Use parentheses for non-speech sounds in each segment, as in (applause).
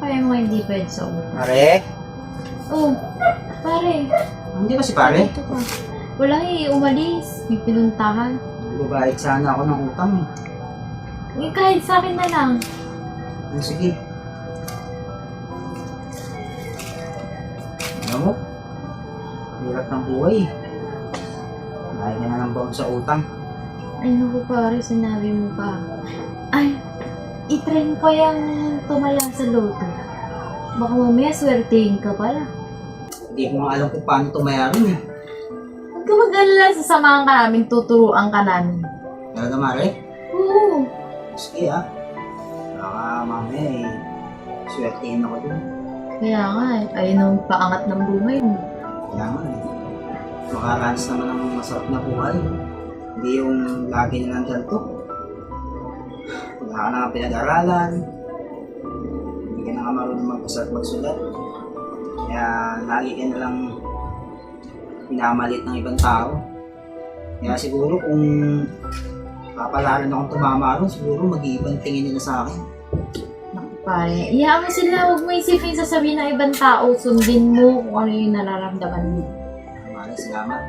Kaya mga hindi pwede sa ulo. Pare? Oh, pare. Hindi ba si pare? Ito ka. Wala eh, umalis. May pinuntahan. Babayad sana ako ng utang eh. Eh, kahit sa akin na lang. Oh, sige. Alam mo? Hirap ng buhay. Dahil ka na lang baon sa utang. Ay, naku pare, sinabi mo pa. Ay, mo pa yung tumala sa loto. Baka mamaya swertein ka pala. Hindi ko nga alam kung paano tumayarin eh. Huwag ka mag-alala, sasamahan ka namin, tuturuan ka namin. Talaga Mare? Oo. Sige ah. Baka mamaya eh. Swertein ako dun. Kaya nga, eh, ayun ang paangat ng buhay mo. Kaya nga eh. Makaranas naman ng masarap na buhay. Hindi yung lagi na nandyan to. Wala ka na pinag-aralan. Marunong magbasa at magsulat. Kaya lagi ka na lang pinamalit ng ibang tao. Kaya siguro kung papalaran akong tumama ron, siguro mag-iibang tingin nila sa akin. Pare, iyaan mo sila, huwag mo isipin sasabihin ng ibang tao, sundin mo kung ano yung nararamdaman mo. Maraming salamat.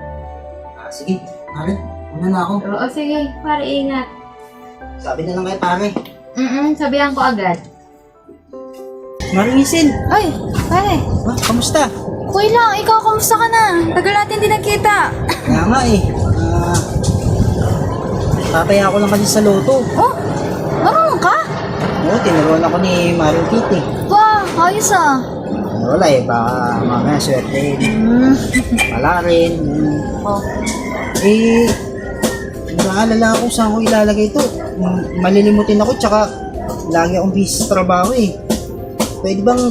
Ah, sige, pare, una na ako. Oo, sige, pare, ingat. Sabi na lang kay pare. Mm sabihan ko agad. Marisin, Ay, pare. ah, kamusta? Okay lang, ikaw kamusta ka na? Tagal natin din nagkita. Kaya nga eh. Ah, papaya ako lang kasi sa loto. Oh, marunong ka? Oo, tinuruan ako ni Mario Kitty. Wow, ayos ah. Wala eh, baka mamaya swerte eh. Hmm. Wala rin. Mm. Oh. Eh, naalala ako saan ko ilalagay ito. Mm, Malilimutin ako, tsaka lagi akong busy sa trabaho eh. Pwede bang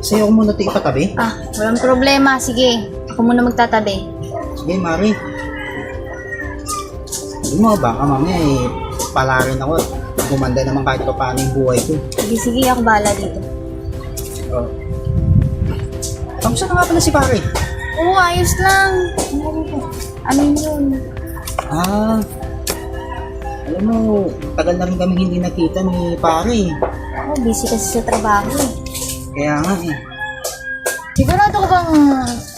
sa'yo ko muna ito ipatabi? Ah, walang problema. Sige, ako muna magtatabi. Sige, Mari. Hindi mo, baka mamaya eh, pala rin ako. Gumanda naman kahit pa paano yung buhay ko. Sige, sige, ako bahala dito. Oh. Kamusta na nga pala si pare? Oo, ayos lang. Ano yun? Ah, alam mo, tagal na rin kami hindi nakita ni pare. Oh, busy kasi sa trabaho eh. Kaya nga eh. Sigurado ko bang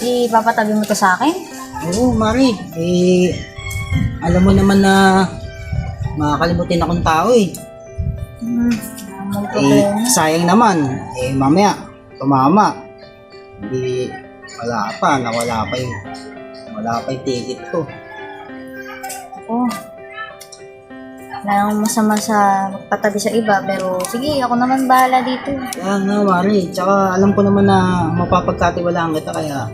ipapatabi mo to sa akin? Oo, Mari. Eh, alam mo naman na makakalimutin akong tao eh. Hmm, may Eh, problema. sayang naman. Eh, mamaya, tumama. Hindi, wala pa, nawala pa yung, wala pa yung ticket ko. Oo. Wala namang masama sa magpatabi sa iba, pero sige, ako naman bahala dito. Kaya nga, Mari. Tsaka alam ko naman na mapapagkatiwalaan kita kaya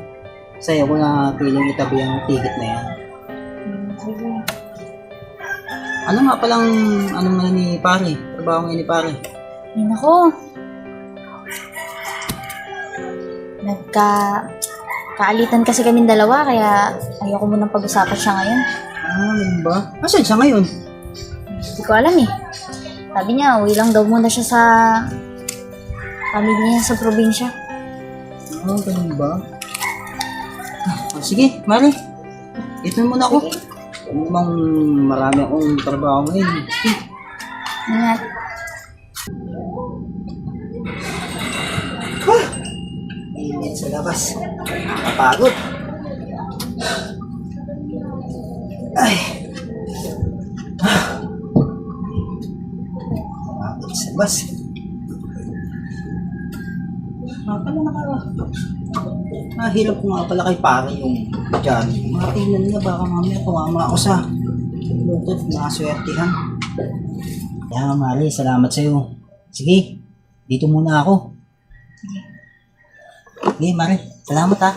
sa'yo ko na piling itabi ang ticket na yan. Hmm, sige. Ano nga palang, ano nga ni pare? Trabaho nga ni pare? Ay, nako. Nagka... Kaalitan kasi kaming dalawa, kaya ayoko munang pag-usapan siya ngayon. Ah, ganun ba? Asan siya ngayon? Hindi ko alam eh. Sabi niya, uwi lang daw muna siya sa... Pamilya niya sa probinsya. Ah, ganun ba? Ah, sige, Mari. Ito muna ako. Ano namang marami akong trabaho ngayon. Sige. Ingat. Init sa labas. Nakakapagod. Pagod sa labas. Ah, pala naka... Nahirap ko nga pala kay pare yung dyan. Mga tingnan niya baka mamaya tumama ako sa lutot na swertihan. Kaya nga, Mari, salamat sa'yo. Sige, dito muna ako. Sige, Mari. Salamat ha.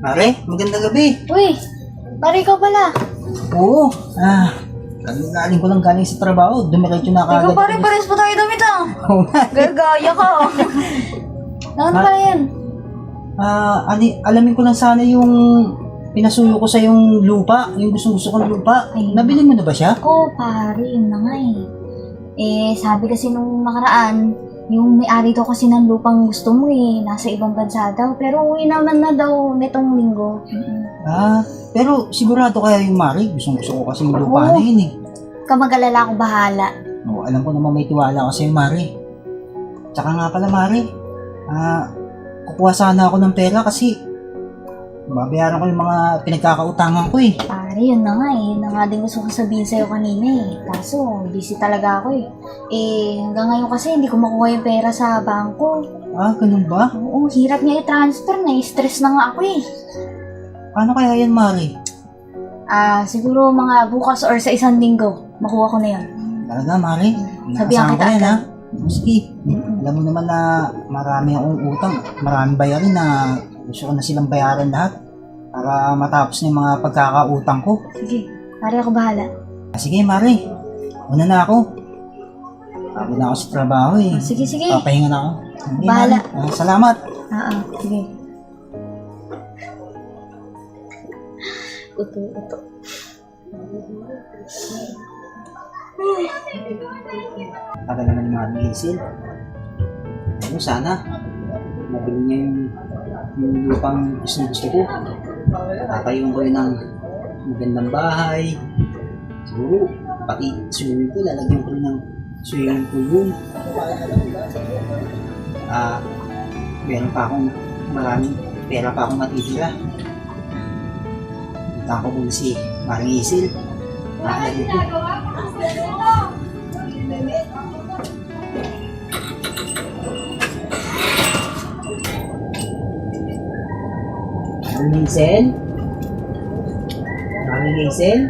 Mare, magandang gabi. Uy, pare ikaw pala. Oo. Ah, galing ko lang galing sa trabaho. Dumiretso na Ikaw kagad. pare, pares pa tayo damit ah. Oo nga. Gargaya ka. (laughs) Ano pala yan? Ah, ani, alamin ko lang sana yung pinasuyo ko sa yung lupa, yung gusto gusto kong lupa. Ay. Nabili mo na ba siya? Ako, pare, yun na nga eh. Eh, sabi kasi nung nakaraan, Yung may-ari daw kasi ng lupang gusto mo eh, nasa ibang bansa daw. Pero uwi naman na daw nitong linggo. Ah, pero sigurado kaya yung Mari. Gustong gusto ko kasi yung lupa Oo. na yun eh. Kamagalala ako bahala. Oo, alam ko naman may tiwala kasi yung Mari. Tsaka nga pala Mari, ah, kukuha sana ako ng pera kasi babayaran ko yung mga pinagkakautangan ko eh. Pare, yun na nga eh. Yun na nga din gusto ko sabihin sa'yo kanina eh. Kaso, busy talaga ako eh. Eh, hanggang ngayon kasi hindi ko makuha yung pera sa bangko. Ah, ganun ba? Oo, hirap niya i-transfer na. Stress na nga ako eh. Paano kaya yan Mari? Ah, siguro mga bukas or sa isang linggo, makuha ko na yun. Talaga Mari? Sabihan Inaasahan kita yan ha. Sige, alam mo naman na marami akong utang, maraming bayarin na gusto ko na silang bayaran lahat para matapos na yung mga pagkakautang ko. Sige, pare ako bahala. Ah, Sige, Mari. Una na ako. Pagod na ako sa trabaho eh. Sige, sige. Papahinga na ako. Sige, Bahala. Mari. Ah, salamat. Ah, ah, sige. Uto, uto. Tagal naman ni Mari Hazel. Ano, sana. Mabili niya yung, yung lupang gusto gusto ko. Tatayong ko yun ng magandang bahay. Siguro, pati swimming pool, lalagyan ko rin ng swimming pool room. Ah, meron pa akong maraming pera pa akong matitira. Kita ko muna si Maring Hazel. Naalala ko. Maring Hazel? Maring Hazel?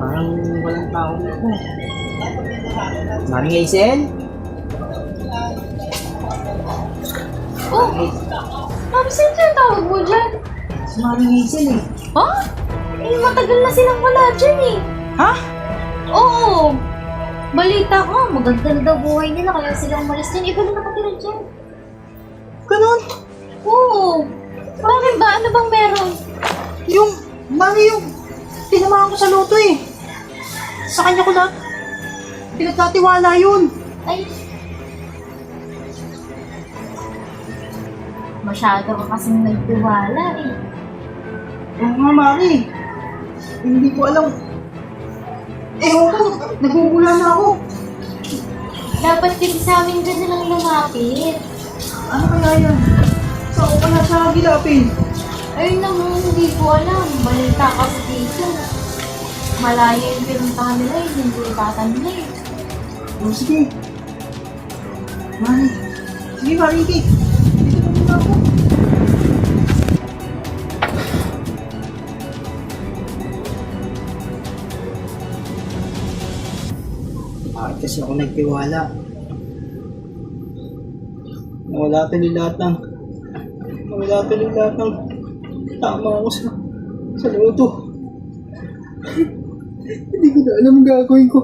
Parang walang tao dito. Maring Hazel? Oh! Mami, saan siya tawag mo dyan? Si Maring Hazel eh. Ha? Eh, matagal na silang wala dyan eh. Ha? Oo! Balita ko, maganda na daw buhay nila kaya sila umalis dyan. Iba na nakatira dyan. Ganon? Oo! Bakit ba? Ano bang meron? Yung, Mari yung tinamahan ko sa loto eh. Sa kanya ko na pinagkatiwala yun. Ay, masyado ka kasing nagtiwala eh. Oo nga, Mari. Hindi ko alam. Ewan ko, nagugula na ako. Dapat din sa amin dyan nilang lumapit. Ano kaya yan? Saan ko kaya siya gilapin? Ayun naman, hindi ko alam. Balita kasi dito. Malayo yung pinuntahan nila eh. Hindi itatan nila eh. Oh, sige. Mari. Sige, Mari, Iki. Dito na muna ako. Bakit kasi ako nagtiwala? Nawala tuloy lahat ng... Nawala tuloy lahat ng tama ko sa, sa luto. Hindi ko na alam ang gagawin ko.